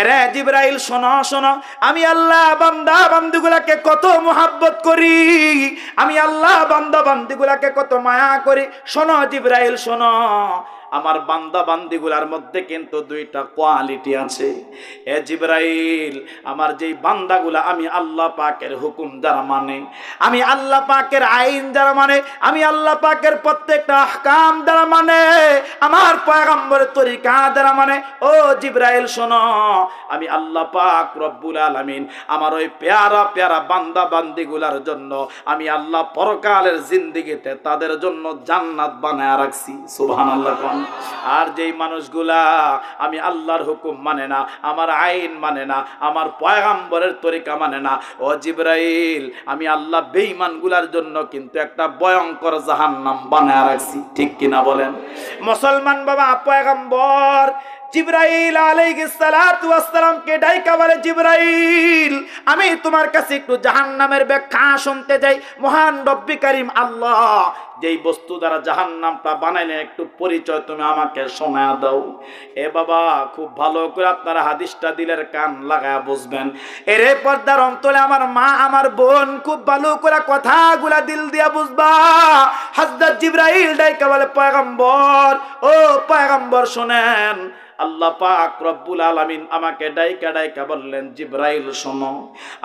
এরে জিব্রাইল, শোনো শোনো। আমি আল্লাহ বান্দা, বান্দিগুলাকে কত মোহাব্বত করি। আমি আল্লাহ বান্দা, বান্দিগুলাকে কত মায়া করি। শোনো জিব্রাইল, শোনো। আমার বান্দা বান্দিগুলার মধ্যে কিন্তু দুইটা কোয়ালিটি আছে। এ জিব্রাইল, আমার যেই বান্দাগুলা, আমি আল্লাহ পাকের হুকুম যারা মানে আমি আল্লাহ পাকের আইন যারা মানে আমি আল্লাহ পাকের প্রত্যেকটা আহকাম যারা মানে আমার পয়গম্বরের তরিকা যারা মানে ও জিব্রাইল শোনো, আমি আল্লাহ পাক রব্বুল আলামিন, আমার ওই পেয়ারা পেয়ারা বান্দা বান্দিগুলার জন্য, আমি আল্লাহ পরকালের জিন্দিগিতে তাদের জন্য জান্নাত বানায় রাখছি। সুবহানাল্লাহ আর যেই মানুষগুলা আমি আল্লাহর হুকুম মানে না, আমার আইন মানে না, আমার পয়গাম্বরের তরিকা মানে না, ও জিব্রাইল, আমি আল্লাহ বেঈমানগুলার জন্য কিন্তু একটা ভয়ঙ্কর জাহান্নাম বানায় রাখছি। ঠিক কিনা বলেন? মুসলমান বাবা, পয়গাম্বর জিব্রাইল আলাইহিস সালাতু ডাইকা বলে, জিব্রাইল, আমি তোমার কাছে একটু ব্যাখ্যা শুনতে যাই মহান রব্বি করিম আল্লাহ, যেই বস্তু দ্বারা জাহান্নামটা বানাইলে একটু পরিচয় তুমি আমাকে শোনা দাও। এ বাবা, খুব ভালো করে আপনারা হাদিসটা দিলের কান লাগায় বুঝবেন। এর পর্দার অন্তরে আমার মা, আমার বোন, খুব ভালো করে কথাগুলা দিল দিয়া বুঝবা। হাজরত জিব্রাইল ডাইকা বলে, পয়গম্বর, ও পয়গম্বর, শুনেন আল্লাহ পাক রব্বুল আলামিন আমাকে ডাইকা ডাইকা বললেন, জিব্রাইল, শোনো,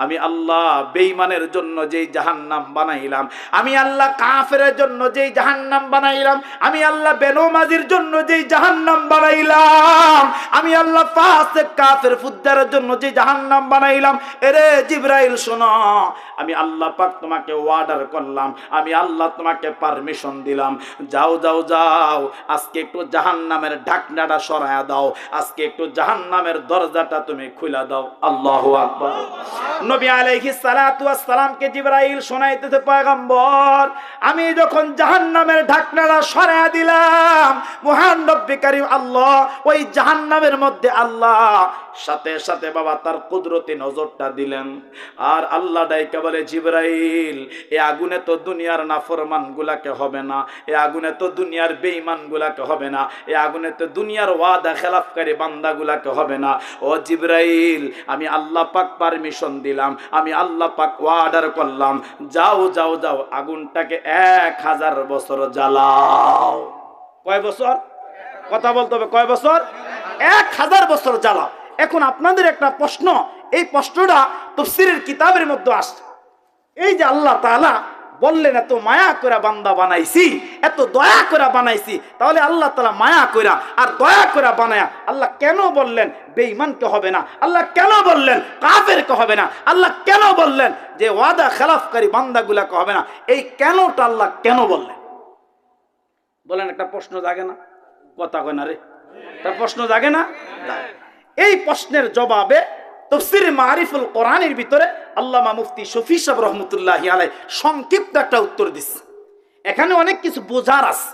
আমি আল্লাহ বেঈমানের জন্য যেই জাহান্নাম বানাইলাম, আমি আল্লাহ কাফেরের জন্য যেই জাহান্নাম বানাইলাম, আমি আল্লাহ বেনমাজির জন্য যেই জাহান্নাম বানাইলাম, আমি আল্লাহ ফাসিক কাফের ফুদ্দারের জন্য যেই জাহান্নাম বানাইলাম। এরে জিব্রাইল, শোনো, আমি আল্লাহ পাক তোমাকে অর্ডার করলাম, আমি আল্লাহ তোমাকে পারমিশন দিলাম। যাও যাও যাও, আজকে একটু জাহান্নামের ঢাকনাটা সরায়া দাও। আজকে একটু জাহান্নামের দরজাটা তুমি খুলে দাও। আল্লাহ আকবার। নবী আলাইহি সালাতু সালামকে জিবরাইল শোনাইতেছে, পয়গম্বর, আমি যখন জাহান্নামের ঢাকনাটা সরায়া দিলাম, মহান রব্বিকারী আল্লাহ, ওই জাহান্নামের মধ্যে আল্লাহ সাথে সাথে বাবা তার কুদরতি নজরটা দিলেন। আর আল্লাহ ডাইকা বলে, জিবরাইল, এ আগুনে তো দুনিয়ার নাফরমান গুলাকে হবে না, এ আগুনে তো দুনিয়ার বেঈমান গুলাকে হবে না, এ আগুনে তো দুনিয়ার ওয়াদা খেলাফকারী বান্দা গুলাকে হবে না। ও জিবরাইল, আমি আল্লাহ পাক পারমিশন দিলাম, আমি আল্লাহ পাক অর্ডার করলাম। যাও যাও যাও, আগুনটাকে এক হাজার বছর জ্বালাও। কয় বছর? কথা বলতে হবে, কয় বছর? এক হাজার বছর জ্বালাও। এখন আপনাদের একটা প্রশ্ন, এই প্রশ্নটা তফসিরের কিতাবের মধ্যে আসছে। এই যে আল্লাহ তাআলা বললেন, এত মায়া করে বান্দা বানাইছি, এত দয়া করে বানাইছি, তাহলে আল্লাহ তালা মায়া কইরা আর দয়া করে বানায়া আল্লাহ কেন বললেন বেঈমানকে হবে না? আল্লাহ কেন বললেন কাফেরকে হবে না? আল্লাহ কেন বললেন যে ওয়াদা খেলাফকারী বান্দাগুলাকে হবে না? এই কেনটা আল্লাহ কেন বললেন? বলেন, একটা প্রশ্ন জাগে না? কথা কয় না রে। একটা প্রশ্ন জাগে না? এই প্রশ্নের জবাবে তফসির মারিফুল কোরআনের ভিতরে আল্লামা মুফতি শফি সাহেব রহমতুল্লাহ আলাই সংক্ষিপ্ত একটা উত্তর দিচ্ছে। এখানে অনেক কিছু বোঝার আছে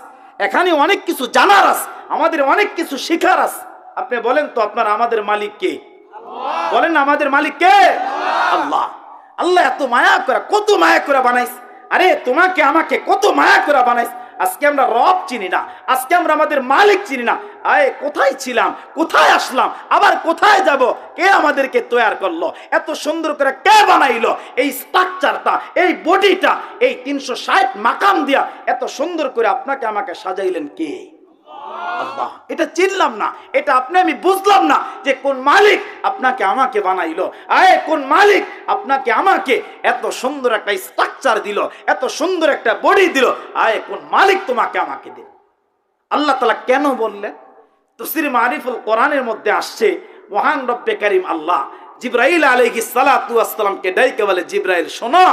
এখানে অনেক কিছু জানার আছে আমাদের অনেক কিছু শেখার আছে। আপনি বলেন তো আপনার আমাদের মালিক কে? বলেন আমাদের মালিক কে? আল্লাহ। আল্লাহ এত মায়া করে কত মায়া করে বানাইছে। আরে তোমাকে আমাকে কত মায়া করে বানাইছে। আজকে আমরা রব চিনি না আজকে আমরা আমাদের মালিক চিনি না। আয়, কোথায় ছিলাম? কোথায় আসলাম? আবার কোথায় যাব? কে আমাদেরকে তৈরি করল? এত সুন্দর করে কে বানাইলো? এই স্ট্রাকচারটা এই বডিটা এই তিনশো ষাট মাকাম দিয়া এত সুন্দর করে আপনাকে আমাকে সাজাইলেন কে? আল্লাহ। এটা চিনলাম না। এটা আপনি, আমি বুঝলাম না যে কোন মালিক আপনাকে আমাকে বানাইলো। আয়, কোন মালিক আপনাকে আমাকে এত সুন্দর একটা স্ট্রাকচার দিল, এত সুন্দর একটা বডি দিল। আয়, কোন মালিক তোমাকে আমাকে দিল? আল্লাহ তালা কেন বললেন? তসির মারিফুল কোরআনের মধ্যে আসছে, মহান রব্বে করিম আল্লাহ। জিব্রাইল আলহি সালাতামকে ডাইকে বলে, জিব্রাইল, শোনো,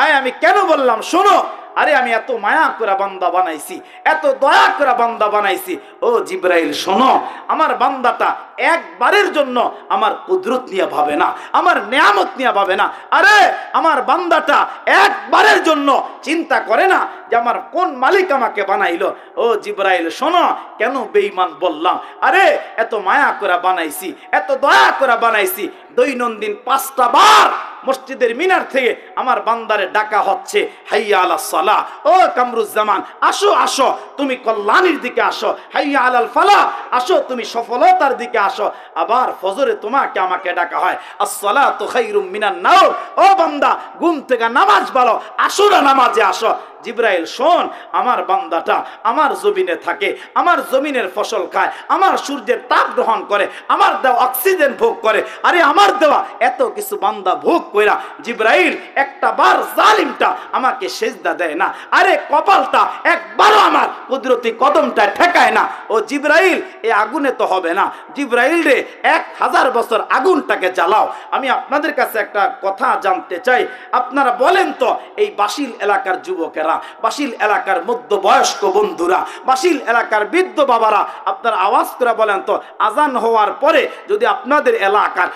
আয় আমি কেন বললাম, শোনো, আরে আমি এত মায়া করে বান্দা বানাইছি, এত দয়া করে বান্দা বানাইছি। ও জিব্রাইল, শোনো, আমার বান্দাটা একবারের জন্য আমার কুদরত নিয়ে ভাবে না, আমার নিয়ামত নিয়ে ভাবে না। আরে, আমার বান্দাটা একবারের জন্য চিন্তা করে না যে আমার কোন মালিক আমাকে বানাইলো? ও জিব্রাইল, শোনো, কেন বেঈমান বললাম? আরে, এত মায়া করে বানাইছি, এত দয়া করে বানাইছি, দৈনন্দিন পাঁচটা বার মসজিদের মিনার থেকে আমার বান্দারে ডাকা হচ্ছে, হাইয়া আলা সালা ও কামরুজ্জামান, আসো আসো, তুমি কল্যাণীর দিকে আসো, হাইয়া আলাল ফালা আসো, তুমি সফলতার দিকে আসো। আবার ফজরে তোমাকে আমাকে ডাকা হয় আসসালা তো খাইরুম মিনান নাও ও বান্দা, ঘুম থেকে নামাজ বলো আসো না নামাজে আসো। জিব্রাইল, শোন, আমার বান্দাটা আমার জমিনে থাকে, আমার জমিনের ফসল খায়, আমার সূর্যের তাপ গ্রহণ করে, আমার দেওয়া অক্সিজেন ভোগ করে। আরে আমার দেওয়া এত কিছু বান্দা ভোগ কইরা জিব্রাইল একটা বার জালিমটা আমাকে সেজদা দেয় না। আরে কপালটা একবারও কুদরতি কদমটা ঠেকায় না। ও জিব্রাইল, এ আগুনে তো হবে না। জিব্রাইল রে, এক হাজার বছর আগুনটাকে জ্বালাও। আমি আপনাদের কাছে একটা কথা জানতে চাই। আপনারা বলেন তো, এই বাসিল এলাকার যুবকেরা, বাসিল এলাকার মধ্যবয়স্ক বন্ধুরা, বাসিল এলাকার বৃদ্ধ বাবারা, আপনারা আওয়াজ করে বলেন তো, আজান হওয়ার পরে যদি আপনাদের এলাকার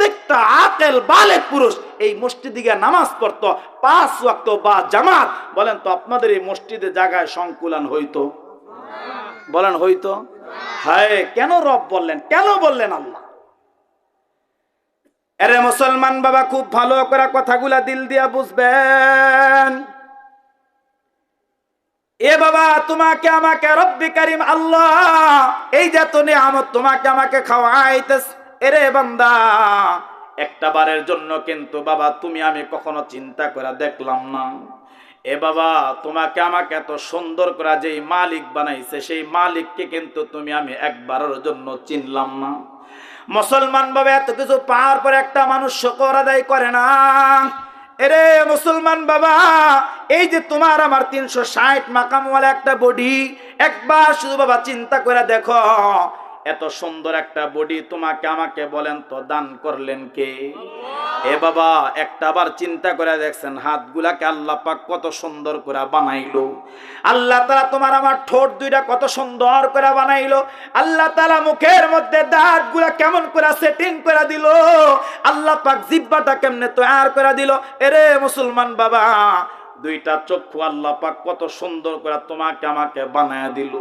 প্রত্যেকটা আকেল বালেক পুরুষ এই মসজিদে গিয়ে নামাজ পড়তো, পাঁচ ওয়াক্ত বা জামাত। বলেন তো আপনাদের এই মসজিদে জায়গায় সংকুলন হইতো? বলেন হইতো? হায়, কেন রব বললেন? কেন বললেন আল্লাহ? এরে মুসলমান বাবা, খুব ভালো করে কথাগুলা দিল দিয়া বুঝবেন। এ বাবা, তোমাকে আমাকে রব্বি করিম আল্লাহ, এই যে তো নিয়ামত তোমাকে আমাকে খাওয়াইতেস এরে বান্দা, একটা বারের জন্য কিন্তু বাবা, তুমি আমি কখনো চিন্তা করে দেখলাম না। এ বাবা, তোমাকে আমাকে এত সুন্দর করে যেই মালিক বানাইছে, সেই মালিককে কিন্তু তুমি আমি একবারের জন্য চিনলাম না। মুসলমান বাবা, এত কিছু পাওয়ার পর একটা মানুষ শকর আদায় করে না। এরে মুসলমান বাবা, এই যে তোমার আমার তিনশো ষাট মাকামওয়ালা একটা বডি একবার শুধু বাবা চিন্তা করে দেখো এত সুন্দর একটা বডি তোমাকে আমাকে বলেন তো, দান করলেন কে? এ বাবা, একটা বার চিন্তা করে দেখছেন, হাতগুলাকে আল্লাহ পাক কত সুন্দর করে বানাইলো। আল্লাহ তালা তোমার আমার ঠোঁট দুইটা কত সুন্দর করে বানাইলো। আল্লাহ তালা মুখের মধ্যে দাঁতগুলা কেমন করে সেটিং করে দিল। আল্লাহ পাক জিব্বাটা কেমনে তৈয়ার করে দিল। এরে মুসলমান বাবা দুইটা চক্ষু আল্লাহ পাক কত সুন্দর করে তোমাকে আমাকে বানায় দিল।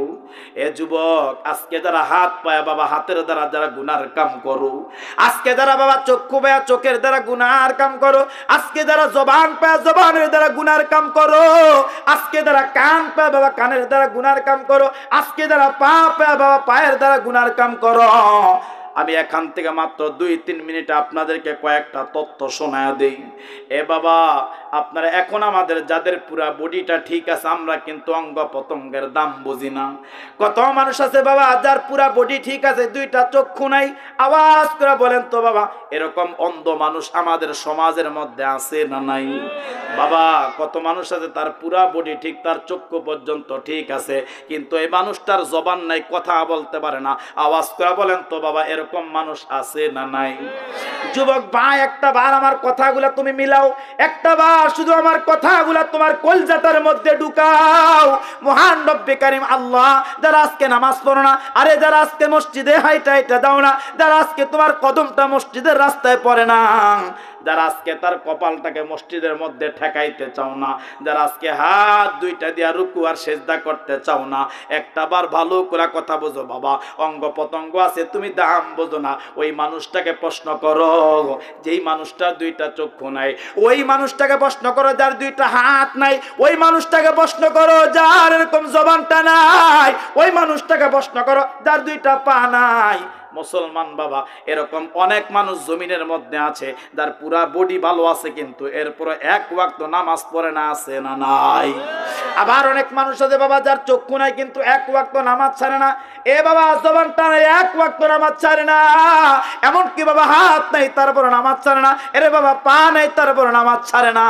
এ যুবক, আজকে যারা হাত পায় বাবা, হাতের দ্বারা যারা গুনার কাম করো, আজকে যারা বাবা চক্ষু পায়, চোখের দ্বারা গুনার কাম করো, আজকে যারা জবান পায়, জবানের দ্বারা গুনার কাম করো, আজকে যারা কান পায় বাবা, কানের দ্বারা গুনার কাম করো, আজকে যারা পা পায় বাবা, পায়ের দ্বারা গুনার কাম করো। আমি এখান থেকে মাত্র দুই, তিন মিনিট আপনাদেরকে কয়েকটা তথ্য শোনায় দিই। এ বাবা, আপনারা এখন আমাদের যাদের পুরা বডিটা ঠিক আছে, আমরা কিন্তু অঙ্গ প্রত্যঙ্গের দাম বুঝি না। কত মানুষ আছে বাবা, যার পুরা বডি ঠিক আছে, দুইটা চক্ষু নাই। আওয়াজ করে বলেন তো বাবা, এরকম অন্ধ মানুষ আমাদের সমাজের মধ্যে আছে না নাই? বাবা, কত মানুষ আছে, তার পুরা বডি ঠিক, তার চক্ষু পর্যন্ত ঠিক আছে, কিন্তু এই মানুষটার জবান নাই, কথা বলতে পারে না। আওয়াজ করে বলেন তো বাবা, এরকম মানুষ আছে না নাই? যুবক ভাই, একটা বার আমার কথাগুলা তুমি মিলাও। একটা বার শুধু আমার কথাগুলা তোমার কলজাতার মধ্যে ঢুকাও। মহান রব্বে কারিম, আল্লাহ, যারা আজকে নামাজ পড়ো না, আরে যারা আজকে মসজিদে হাইটা হাইটা দাও না, যারা আজকে তোমার কদমটা মসজিদের রাস্তায় পড়ে না যারা আজকে তার কপালটাকে মসজিদের মধ্যে ঠেকাইতে চাও না, যারা আজকে হাত দুইটা দিয়া রুকু আর সেজদা করতে চাও না একটা বার ভালো করে কথা বোঝো বাবা। অঙ্গ পতঙ্গ আছে, তুমি দাম বোঝো না। ওই মানুষটাকে প্রশ্ন করো, যেই মানুষটার দুইটা চক্ষু নাই, ওই মানুষটাকে প্রশ্ন করো যার দুইটা হাত নাই, ওই মানুষটাকে প্রশ্ন করো যার এরকম জবানটা নাই, ওই মানুষটাকে প্রশ্ন করো যার দুইটা পা নাই। মুসলমান বাবা, এরকম অনেক মানুষ জমিনের মধ্যে আছে, যার পুরা বডি ভালো আছে কিন্তু এরপরে এক ওয়াক্ত নামাজ পড়ে না, আছে না নাই? আবার অনেক মানুষ আছে বাবা, যার চক্ষু নাই কিন্তু এক ওয়াক্ত নামাজ ছাড়ে না। এ বাবা জবানটা নাই এক ওয়াক্ত নামাজ ছাড়ে না। এমন কি বাবা, হাত নাই তারপরে নামাজ ছাড়ে না। এরে বাবা, পা নাই তারপরে নামাজ ছাড়ে না।